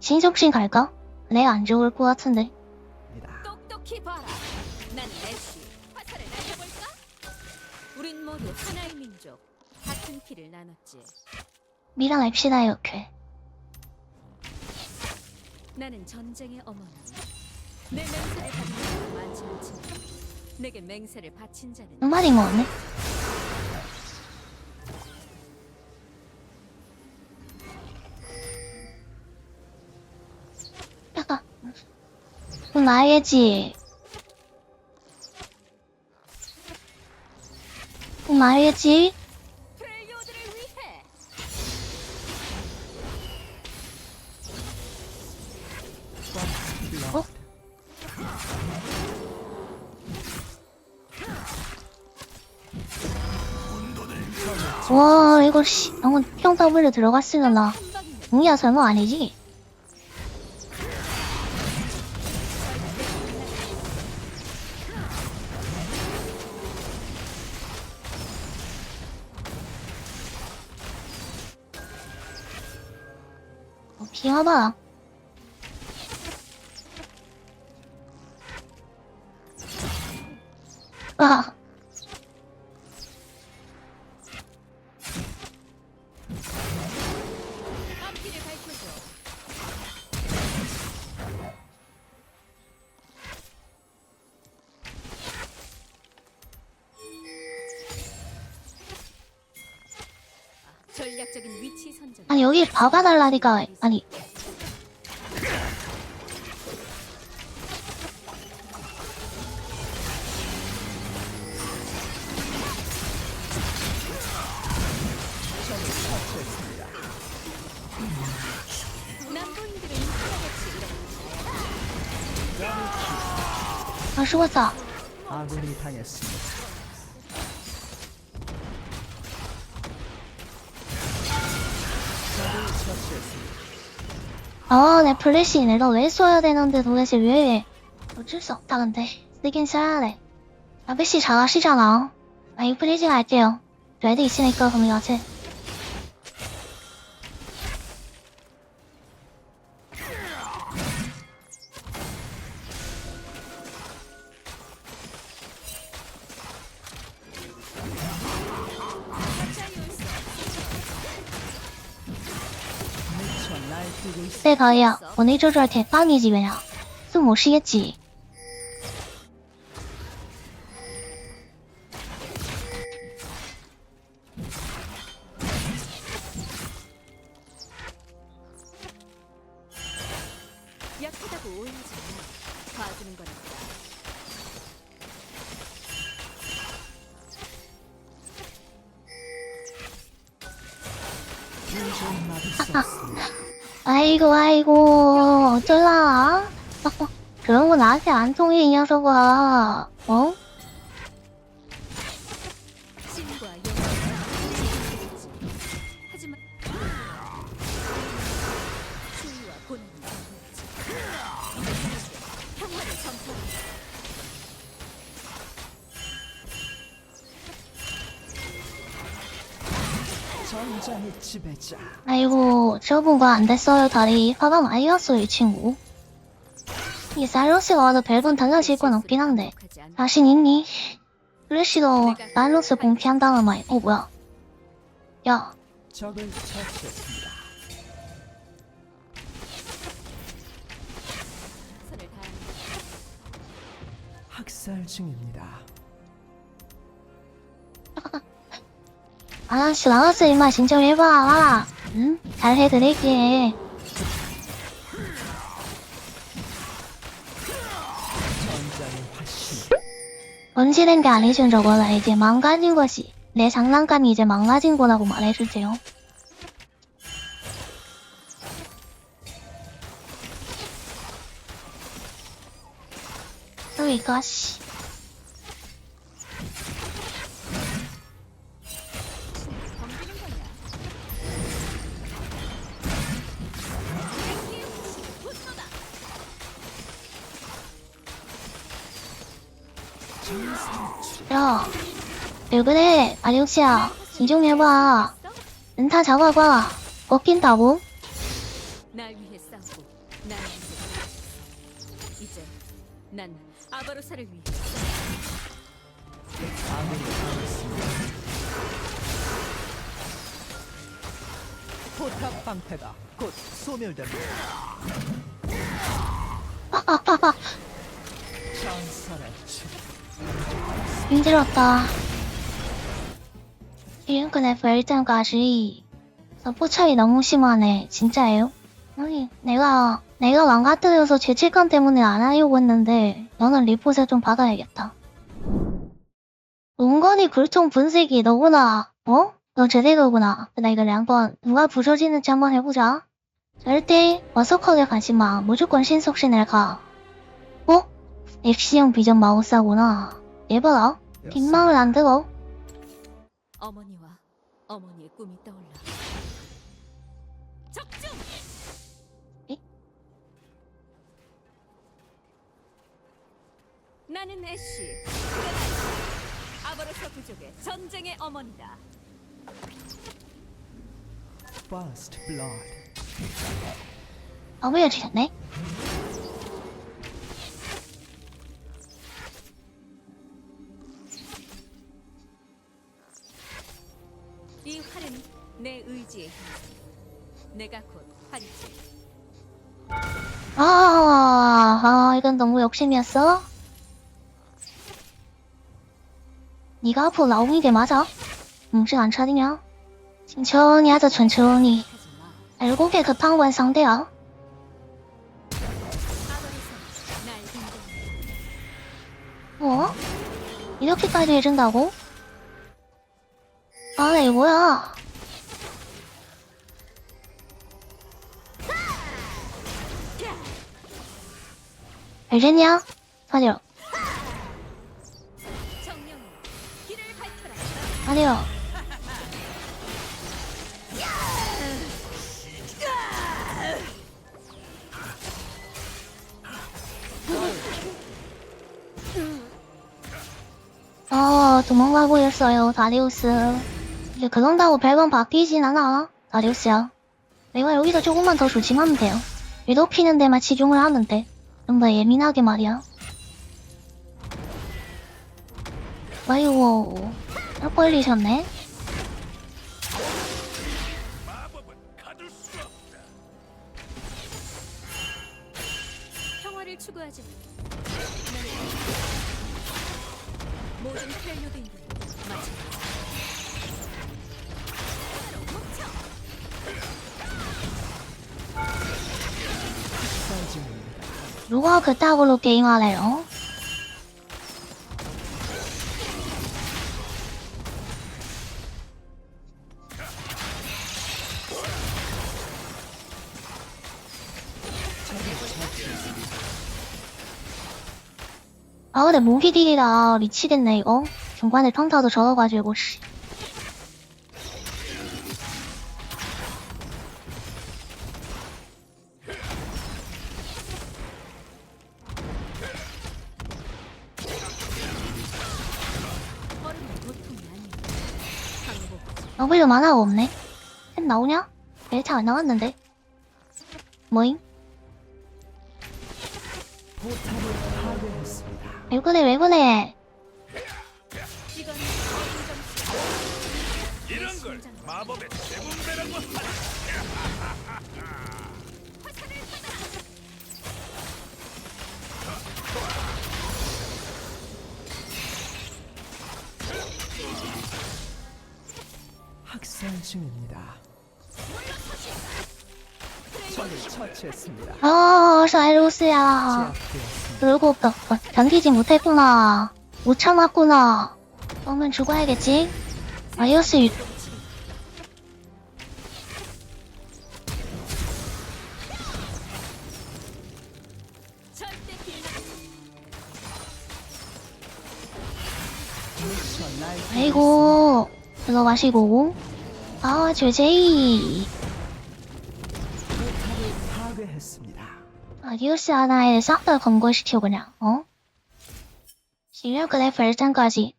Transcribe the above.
신속신 갈까? 내가 안 좋을 것 같은데. 똑똑히 봐라. 난 애쉬. 화살을 날려볼까? 우린 모두 하나의 민족. 같은 피를 나눴지. 밀어냅시다, 이렇게. 나는 전쟁의 어머니. 내 맹세를 받은 자는 많지 않지만 내게 맹세를 바친 자는 한 마리 먹었네. 그럼 말해야지. 프렐리오드를 위해. 어? 와, 이거 씨, 방금 평 W 들어갔으려나. 공이야 설마 아니지? 어, 피하봐. 아, 아니 여기 봐봐달라니까. 아니. 아 죽었다. 아군이 당했습니다. 아 내 플래시 내가 왜 써야 되는데 도대체 왜? 어쩔 수 없다 근데. 쓰긴 써야 돼. 아베씨 잘하시잖아. 아 이거 플래시 할게요. 레드 있으니까 그럼 여체 对，讨厌，我那周周得帮你几遍呀，字母是也挤。哈哈。 아이고 아이고 어쩔라 어, 그런 거 나한테 안 통해 이 녀석아 어? 전장의 지배자. 아이고 저분과 안 됐어요 다리 화가 많이 났어 이 친구 이 살로스가 와도 별건 달라질 건 없긴 한데. 자신 있니? 플래시도 살로스 공피한다는 말 어 뭐야 야 적을 처치했습니다. 학살 중입니다. 아저씨 나왔어 임마 신청해봐. 응? 잘 해드릴게. 번지된 게 아니죠 저거는 이제 망가진 것이 내 장난감이 이제 망가진 거라고 말해주세요. 또 이거 씨 왜 그래? 아리옥씨야, 진정해봐. 은타 잡아봐. 꺾인다고? 날 위해 싸우고 나한테 이제 난 아바로사를 위해 아군이 당했습니다. 포탑 방패가 곧 소멸됩니다. 아 아 아 아 전설의 춤. 힘들었다. 지금까지 별장까지 서포 차이 너무 심하네. 진짜예요? 아니 내가 내가 왕 같으려서 죄책감 때문에 안 하려고 했는데 너는 리포트 좀 받아야겠다. 은건이 글통 분析너구나. 어? 너 제대로구나. 나 이거 한번 누가 부서지는지 한번 해보자. 절대 어석하게 가지 마. 무조건 신속신을 가. 어? 엑시형 비전 마우스하구나. 예봐라. 뒷마을 안 들어. 어머니와 어머니의 꿈이 떠올라. 적중! 에? 나는 애쉬. 아바로사 부족의 전쟁의 어머니다. First blood. 아무여지셨네. 아, 아, 이건 너무 욕심이었어. 네가 앞으로 나오는 게 맞아? 응, 是안 차리냐? 천천히 하자, 천천히. 알고 게 급한 건 상대야. 어? 이렇게까지 해준다고? 아, 나 이거 뭐야? 알겠냐? 밝혀라. 사려. 아, 도망가고 있어요, 다리우스. 이제 그런다고 별건 바뀌진 않아, 다리우스야. 내가 여기서 조금만 더 조심하면 돼요. 피는 데만 치중을 돼. 좀더 예민하게 말이야. 아이고, 딱 걸리셨네? 추구하지. 모든 펠류드인들 마치. 누가 그따구로 게임하래요? 아 근데 모기딜이라 미치겠네 이거 중간에 평타도 적어가지고 씨 W 만화가 없네 햄 나오냐? 벨타 안 나왔는데 뭐임? 왜 그래 왜 그래 이런 걸 마법의 재분배라고 하지. 중입니다. 적을 처치했습니다. 아 사이로스야 제압되었습니다. 그리고 어, 어, 견디지 못했구나 못 참았구나 그러면 죽어야겠지 아이오스 유... 미션 라이프 아이고 들어가시고 아, 제제이. 아, 뉴스 하나에 싹 다 검거시켜, 그냥, 어? 실력 그래, 발전까지.